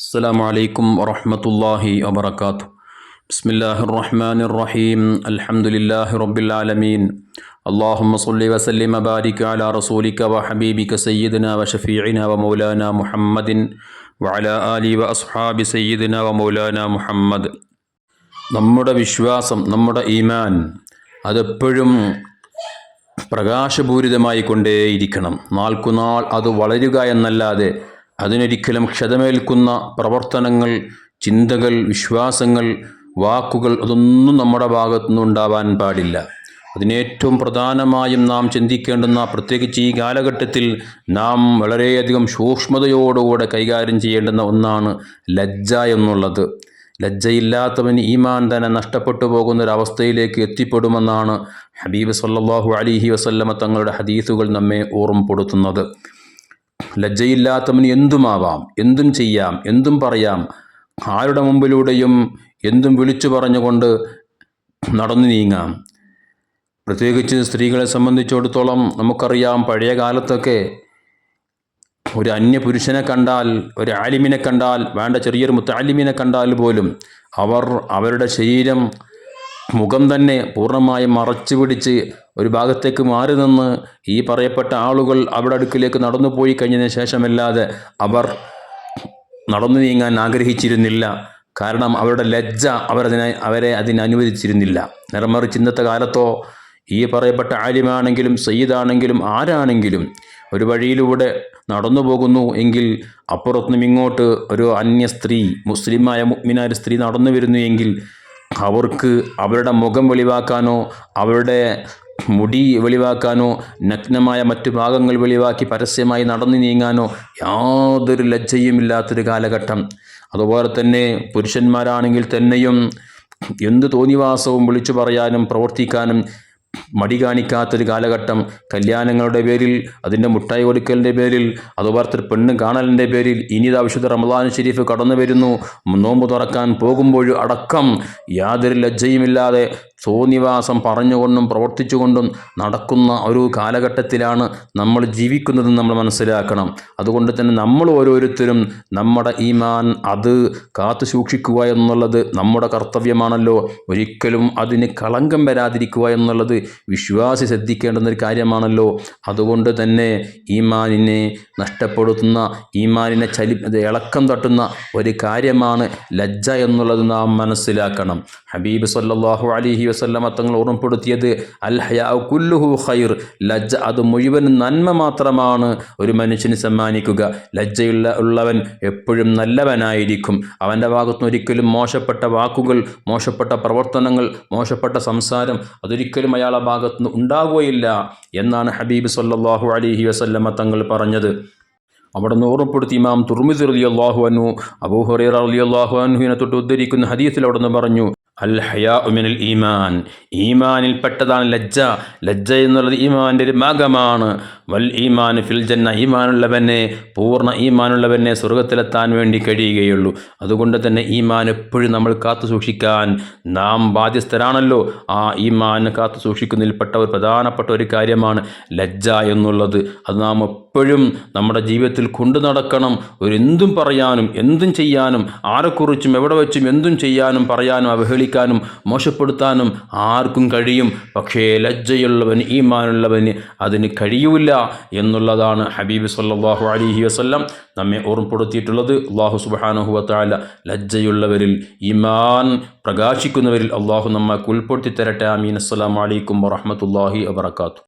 السلام عليكم ورحمة الله وبركاته بسم الله الرحمن الرحيم الحمد لله رب العالمين اللهم صل وسلم وبارك على رسولك وحبيبك سيدنا وشفيعنا ومولانا محمد وعلى آله وأصحاب سيدنا ومولانا محمد നമ്മുടെ വിശ്വാസം നമ്മുടെ ഈമാൻ അതെപ്പോഴും പ്രകാശപൂരിതമായി കൊണ്ടേയിരിക്കണം നാൾക്കുനാൾ അത് വളരുക എന്നല്ലാതെ അതിനൊരിക്കലും ക്ഷതമേൽക്കുന്ന പ്രവർത്തനങ്ങൾ ചിന്തകൾ വിശ്വാസങ്ങൾ വാക്കുകൾ അതൊന്നും നമ്മുടെ ഭാഗത്തുനിന്ന് ഉണ്ടാവാൻ പാടില്ല. അതിനേറ്റവും പ്രധാനമായും നാം ചിന്തിക്കേണ്ടുന്ന പ്രത്യേകിച്ച് ഈ കാലഘട്ടത്തിൽ നാം വളരെയധികം സൂക്ഷ്മതയോടുകൂടെ കൈകാര്യം ചെയ്യേണ്ടുന്ന ഒന്നാണ് ലജ്ജ എന്നുള്ളത്. ലജ്ജയില്ലാത്തവൻ ഈമാൻ തന്നെ നഷ്ടപ്പെട്ടു പോകുന്ന ഒരവസ്ഥയിലേക്ക് എത്തിപ്പെടുമെന്നാണ് ഹബീബ് സല്ലാഹു അലിഹി വസല്ലമ തങ്ങളുടെ ഹദീസുകൾ നമ്മെ ഓർമ്മപ്പെടുത്തുന്നത്. ലജ്ജയില്ലാത്തവന് എന്തുമാവാം? എന്തും ചെയ്യാം എന്തും പറയാം. ആരുടെ മുമ്പിലൂടെയും എന്തും വിളിച്ചു പറഞ്ഞുകൊണ്ട് നടന്നു നീങ്ങാം. പ്രത്യേകിച്ച് സ്ത്രീകളെ സംബന്ധിച്ചിടത്തോളം നമുക്കറിയാം പഴയ കാലത്തൊക്കെ ഒരു അന്യ പുരുഷനെ കണ്ടാൽ ഒരു ആലിമിനെ കണ്ടാൽ വേണ്ട ചെറിയൊരു മുത്താലിമിനെ കണ്ടാൽ പോലും അവർ അവരുടെ ശരീരം മുഖം തന്നെ പൂർണമായും മറച്ചു പിടിച്ച് ഒരു ഭാഗത്തേക്ക് മാറി നിന്ന് ഈ പറയപ്പെട്ട ആളുകൾ അവിടെ അടുക്കിലേക്ക് നടന്നു പോയി കഴിഞ്ഞതിന് ശേഷമല്ലാതെ അവർ നടന്നു നീങ്ങാൻ ആഗ്രഹിച്ചിരുന്നില്ല. കാരണം അവരുടെ ലജ്ജ അവരതിനെ അവരെ അതിന് അനുവദിച്ചിരുന്നില്ല. നിറമറിച്ച് ഇന്നത്തെ കാലത്തോ ഈ പറയപ്പെട്ട ആര്യമാണെങ്കിലും സയ്യിദാണെങ്കിലും ആരാണെങ്കിലും ഒരു വഴിയിലൂടെ നടന്നു പോകുന്നു എങ്കിൽ അപ്പുറത്തുനിന്നും ഇങ്ങോട്ട് ഒരു അന്യ സ്ത്രീ മുസ്ലിമായ മുഗ്മിനായ സ്ത്രീ നടന്നു വരുന്നു എങ്കിൽ അവർക്ക് അവരുടെ മുഖം വെളിവാക്കാനോ അവരുടെ മുടി വെളിവാക്കാനോ നഗ്നമായ മറ്റു ഭാഗങ്ങൾ വെളിവാക്കി പരസ്യമായി നടന്നു നീങ്ങാനോ യാതൊരു ലജ്ജയുമില്ലാത്തൊരു കാലഘട്ടം. അതുപോലെ തന്നെ പുരുഷന്മാരാണെങ്കിൽ തന്നെയും എന്ത് തോന്നിവാസവും വിളിച്ചു പറയാനും പ്രവർത്തിക്കാനും മടി കാണിക്കാത്തൊരു കാലഘട്ടം. കല്യാണങ്ങളുടെ പേരിൽ അതിന്റെ മുട്ടായി കൊടുക്കലിന്റെ പേരിൽ അതുപോലത്തെ പെണ്ണ് കാണലിന്റെ പേരിൽ ഇനി വിശുദ്ധ റമദാൻ ഷെരീഫ് കടന്നു വരുന്നു. നോമ്പ് തുറക്കാൻ പോകുമ്പോഴും അടക്കം യാതൊരു ലജ്ജയുമില്ലാതെ തോന്നിവാസം പറഞ്ഞുകൊണ്ടും പ്രവർത്തിച്ചുകൊണ്ടും നടക്കുന്ന ഒരു കാലഘട്ടത്തിലാണ് നമ്മൾ ജീവിക്കുന്നത് നമ്മൾ മനസ്സിലാക്കണം. അതുകൊണ്ട് തന്നെ നമ്മൾ ഓരോരുത്തരും നമ്മുടെ ഈമാൻ അത് കാത്തു സൂക്ഷിക്കുക എന്നുള്ളത് നമ്മുടെ കർത്തവ്യമാണല്ലോ. ഒരിക്കലും അതിന് കളങ്കം വരാതിരിക്കുക എന്നുള്ളത് വിശ്വാസി ശ്രദ്ധിക്കേണ്ടുന്ന ഒരു കാര്യമാണല്ലോ. അതുകൊണ്ട് തന്നെ ഈമാനിനെ നഷ്ടപ്പെടുത്തുന്ന ഈമാനിനെ ചലി ഇളക്കം തട്ടുന്ന ഒരു കാര്യമാണ് ലജ്ജ എന്നുള്ളത് നാം മനസ്സിലാക്കണം. ഹബീബ് സല്ലാഹു അലിഹി വസല്ലമ തങ്ങൾ ഓർമ്മപ്പെടുത്തിയത് അൽ ഹയാ കുല്ലുഹു ഖൈർ ലജ്ജ അത് മുഴുവൻ നന്മ മാത്രമാണ് ഒരു മനുഷ്യന് സമ്മാനിക്കുക. ലജ്ജയുള്ള ഉള്ളവൻ എപ്പോഴും നല്ലവനായിരിക്കും. അവന്റെ ഭാഗത്തുനിന്ന് ഒരിക്കലും മോശപ്പെട്ട വാക്കുകൾ മോശപ്പെട്ട പ്രവർത്തനങ്ങൾ മോശപ്പെട്ട സംസാരം അതൊരിക്കലും അയാളെ ഭാഗത്തുനിന്ന് ഉണ്ടാകുകയില്ല എന്നാണ് ഹബീബ് സല്ലാഹു അലിഹി വസല്ലമ തങ്ങൾ പറഞ്ഞത്. അവിടെ നിന്ന് ഓർമ്മപ്പെടുത്തി ഇമാം തുർമിദ് റലി അള്ളാഹു അനു അബൂഹറിയർ അലി അള്ളാഹു അനുഹിനെ തൊട്ട് ഉദ്ധരിക്കുന്ന ഹദീസിൽ അവിടെ നിന്ന് പറഞ്ഞു അൽ ഈമാൻ. ഈമാനിൽപ്പെട്ടതാണ് ലജ്ജ. ലജ്ജ എന്നുള്ളത് ഈമാന്റെ ഒരു ഭാഗമാണ്. വൽ ഈമാൻ ഫിൽ ജന്ന ഈമാനുള്ളവനെ പൂർണ ഈമാനുള്ളവനെ സ്വർഗത്തിലെത്താൻ വേണ്ടി കഴിയുകയുള്ളൂ. അതുകൊണ്ട് തന്നെ ഈമാൻ എപ്പോഴും നമ്മൾ കാത്തു സൂക്ഷിക്കാൻ നാം ബാധ്യസ്ഥരാണല്ലോ. ആ ഈമാൻ കാത്തു സൂക്ഷിക്കുന്നതിൽപ്പെട്ട ഒരു പ്രധാനപ്പെട്ട ഒരു കാര്യമാണ് ലജ്ജ എന്നുള്ളത്. അത് നാം എപ്പോഴും നമ്മുടെ ജീവിതത്തിൽ കൊണ്ടു നടക്കണം. ഒരു എന്തും പറയാനും എന്തും ചെയ്യാനും ആരെക്കുറിച്ചും എവിടെ വെച്ചും എന്തും ചെയ്യാനും പറയാനും അവഹേളിക്കാനും മോശപ്പെടുത്താനും ആർക്കും കഴിയും. പക്ഷേ ലജ്ജയുള്ളവൻ ഈമാനുള്ളവന് അതിന് കഴിയൂല എന്നുള്ളതാണ് ഹബീബ് സല്ലാഹു അലിഹി വസ്ല്ലാം നമ്മെ ഓർമ്മപ്പെടുത്തിയിട്ടുള്ളത്. അള്ളാഹു സുബാനുഹുവത്താല ലജ്ജയുള്ളവരിൽ ഈമാൻ പ്രകാശിക്കുന്നവരിൽ അള്ളാഹു നമ്മൾക്ക് ഉൾപ്പെടുത്തി തരട്ടെ അമീൻ അസ്സാം വലൈക്കും വറഹമത്തല്ലാഹി വാത്തു